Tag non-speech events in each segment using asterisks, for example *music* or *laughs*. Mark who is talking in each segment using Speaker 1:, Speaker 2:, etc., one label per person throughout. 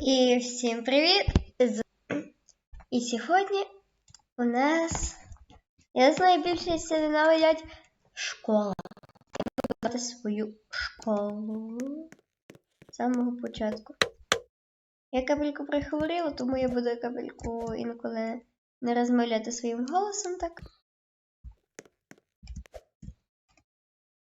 Speaker 1: І всім привіт! І сьогодні у нас, я знаю, більшість ненавидять школа. Я буду брати свою школу з самого початку. Я капельку прихворіла, тому я буду капельку інколи не розмовляти своїм голосом так.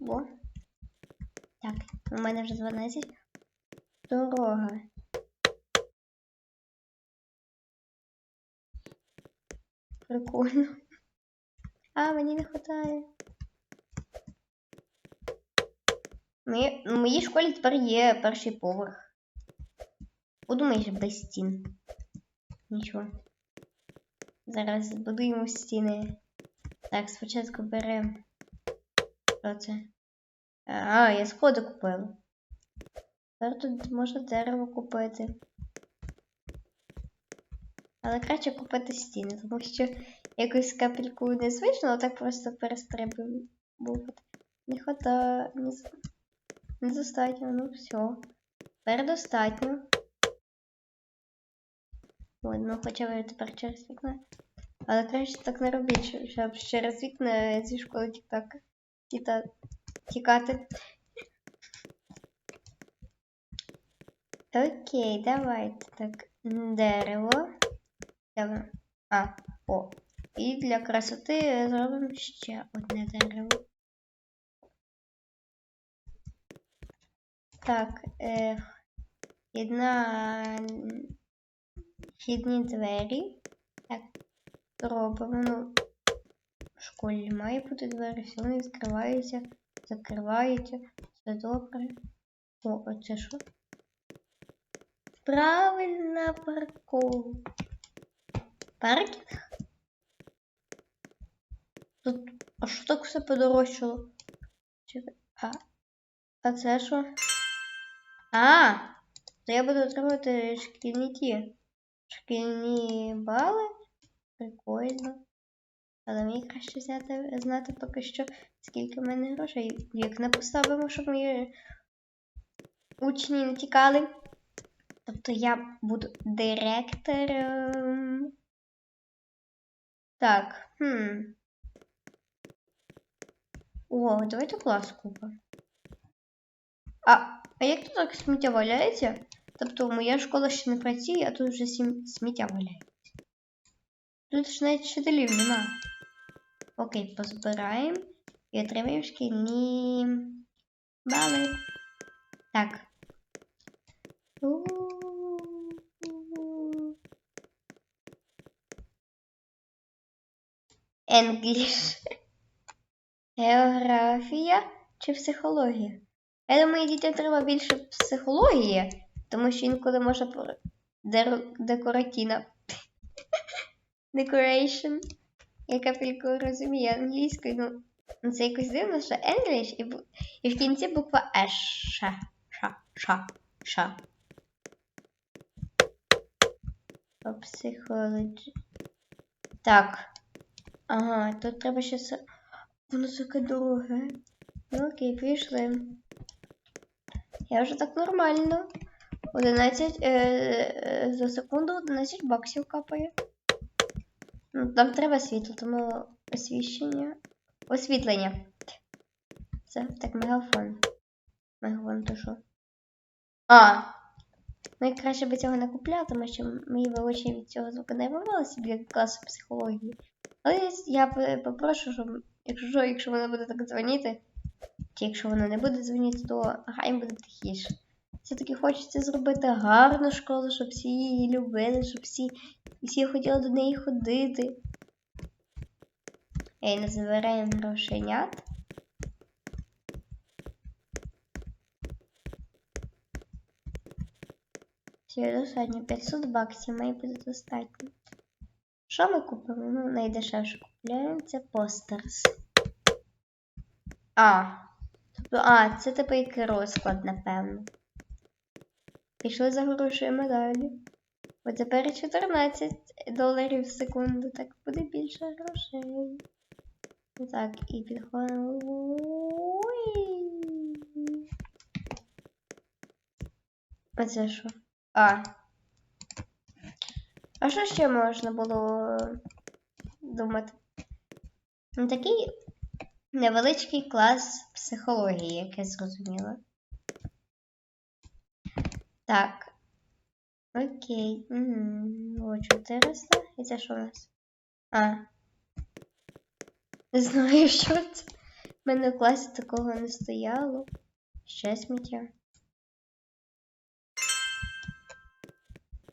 Speaker 1: О. Так, у мене вже 12. Дорога. Прикольно. А, мені не вистачає. Мої, в моїй школі тепер є перший поверх. Подумаєш, без стін. Нічого. Зараз збудуємо стіни. Так, спочатку беремо. Що це? А, я сходи купила. Тепер тут можна дерево купити. Але краще купити стіни, тому що якось капельку не звично, а так просто перестрибувати. Не хватає, недостатньо, ну все. Тепер достатньо. Ой, ну хоча б тепер через вікно. Але краще так не робіть, щоб через вікна зі школи тік-так тіта, тікати. Окей, давайте так. Дерево. Де воно? А, о. І для красоти зробимо ще одне дерево. Так, е, одна вхідні двері. Так, робимо. Ну, в школі має бути двері, все вони відкриваються, закриваються, все добре. О, а це що? Правильна парковка. Паркінг? Тут. А що так все подорожчало? А. А це що? А! То я буду отримувати шкільні ті. Шкільні бали. Прикольно. Але мені краще взяти, знати поки що, скільки в мене грошей. Як не поставимо, щоб мої учні не тікали. Тобто я буду директором. Так, хм. О, давайте клас купимо. А, а як тут так сміття валяється? Тобто моя школа ще не працює, а тут вже сміття валяється. Тут ж навіть вчителів нема. Окей, позбираємо і отримаємо шкільні бали. Так. У-у-у. English. Географія чи психологія? Я думаю, дітям треба більше психології, тому що інколи. Дер... декоративна. *laughs* Decoration. Я капельку розумію англійською, ну, це якось дивно, що English і, і в кінці буква Ш. Ша, ша, ша, ша. Psychology. Так. Ага, тут треба ще с... Воно таке дороге. Ну окей, пішли. Я вже так нормально. 11 е, е, за секунду 11 баксів капає. Ну, там треба світло, тому освіщення. Освітлення. Це так, мегафон. Мегафон то що? А! Ну краще би цього не купляти, тому що мої вилучення від цього звука не вималися для класу психології. Але я попрошу, щоб якщо, якщо вона буде так дзвонити, чи якщо вона не буде дзвонити, то хай буде тихіше. Все-таки хочеться зробити гарну школу, щоб всі її любили, щоб всі, всі хотіли до неї ходити. Ей, не забираємо грошенят. Все, достатньо. 500 баксів має бути достатньо. Що ми купимо? Ну, найдешевше купляємо. Це постерс. А. Тобто, а, це типу як розклад, напевно. Пішли за грошима далі. Бо тепер 14 доларів в секунду, так буде більше грошей. Так, і підходимо. Уй. А це що? А, А що ще можна було думати? Ну, такий невеличкий клас психології, як я зрозуміла. Так. Окей. О, 400. І це що у нас? А. Не знаю, *laughs* що це. У мене в класі такого не стояло. Ще сміття.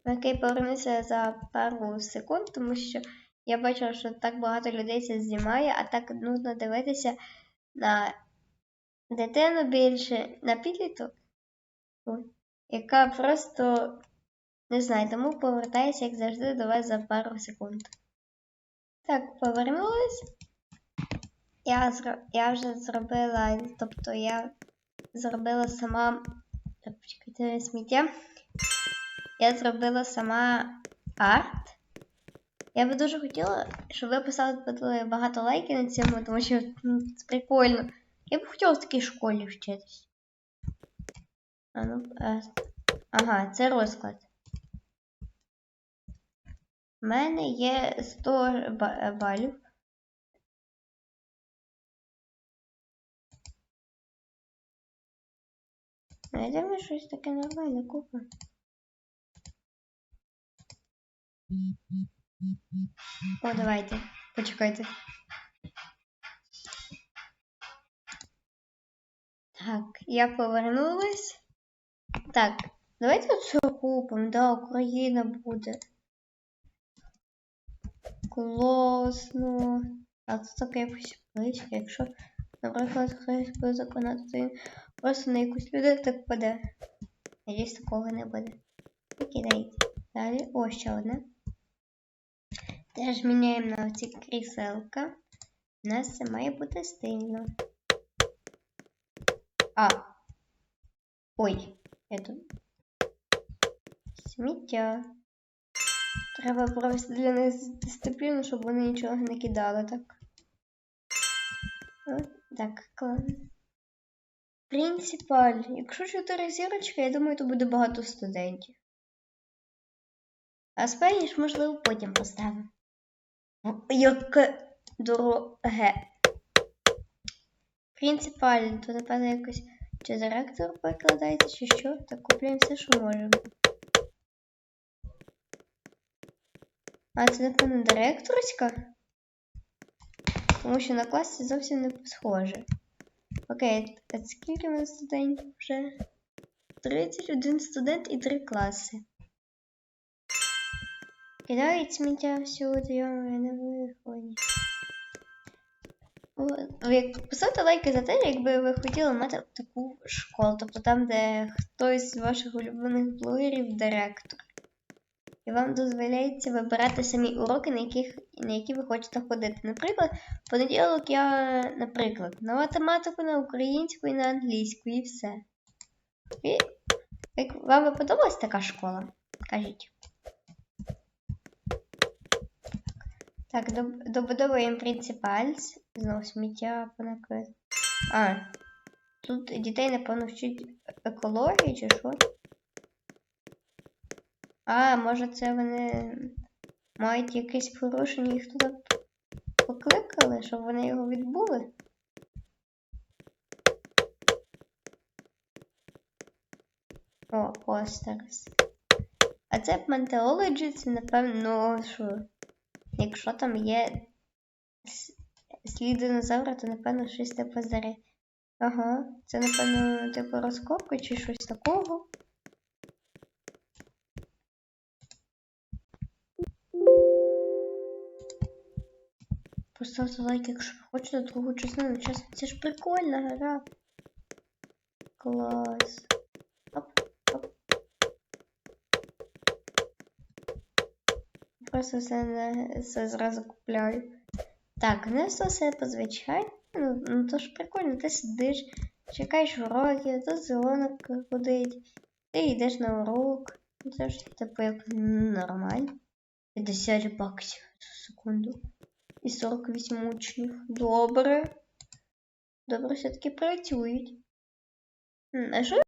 Speaker 1: Окей, повернуся за пару секунд, тому що я бачила, що так багато людей це знімає, а так нудно дивитися на дитину більше, на підліток, яка просто не знаю, тому повертаюся, як завжди, до вас за пару секунд. Так, повернулась. Я, зро... я вже зробила, тобто я зробила сама. Так, почекайте сміття. Я зробила сама арт. Я би дуже хотіла, щоб ви поставили багато лайків на цьому, тому що це прикольно. Я б хотіла в такій школі вчитись. А ну, е, ага, це розклад. У мене є 100 ба- е, балів. Найди щось таке нормальне купа. О, давайте. Почекайте. Так, я повернулась. Так, давайте це купимо. Да, Україна буде. Класно. А це таке якось близько, якщо, наприклад, хтось буде законати, то він просто на якусь людину так паде. Надіюсь, такого не буде. Викидайте. Далі. О, ще одне. Теж міняємо на ці кріселка. У нас це має бути стильно. А. Ой, тут. Сміття. Треба провести для них дисципліну, щоб вони нічого не кидали так. О, так, клан. Принципаль. Якщо 4 зірочки, я думаю, то буде багато студентів. А Спеніш, можливо, потім поставимо. Яке дороге. Принципаль, то напевно якось чи директор перекладається, чи що, так купуємо все, що можемо. А це, напевно, директорська? Тому що на класі зовсім не схоже. Окей, а скільки у нас студентів вже? 31 студент і 3 класи. Кидають сміття всюди, я не виходить. Поставте лайки за те, якби ви хотіли мати таку школу, тобто там, де хтось з ваших улюблених блогерів директор. І вам дозволяється вибирати самі уроки, на, яких, на які ви хочете ходити. Наприклад, в понеділок я, наприклад, на математику, на українську і на англійську, і все. І як вам би подобалась така школа? Кажіть. Так, добудовуємо принципальс. Знову сміття понакрит. А, тут дітей, напевно, вчить екології чи що? А, може це вони мають якесь порушення, їх туди покликали, щоб вони його відбули? О, постерс. А це Pantology, це напевно, ну, що якщо там є слід динозавра, то напевно щось типу зари. Ага, це напевно типу розкопки чи щось такого. Поставте лайк, якщо ви хочете другу частину. Час- Це ж прикольна гра. Клас. Просто все, не, все зразу купляю. Так, ну це все позвичайно. Ну, ну то ж прикольно, ти сидиш, чекаєш уроки, то дзвоник ходить, ти йдеш на урок. Ну, Це ж типу як нормально. 50 баксів секунду. І 48 учнів. Добре. Добре, все-таки працюють. А що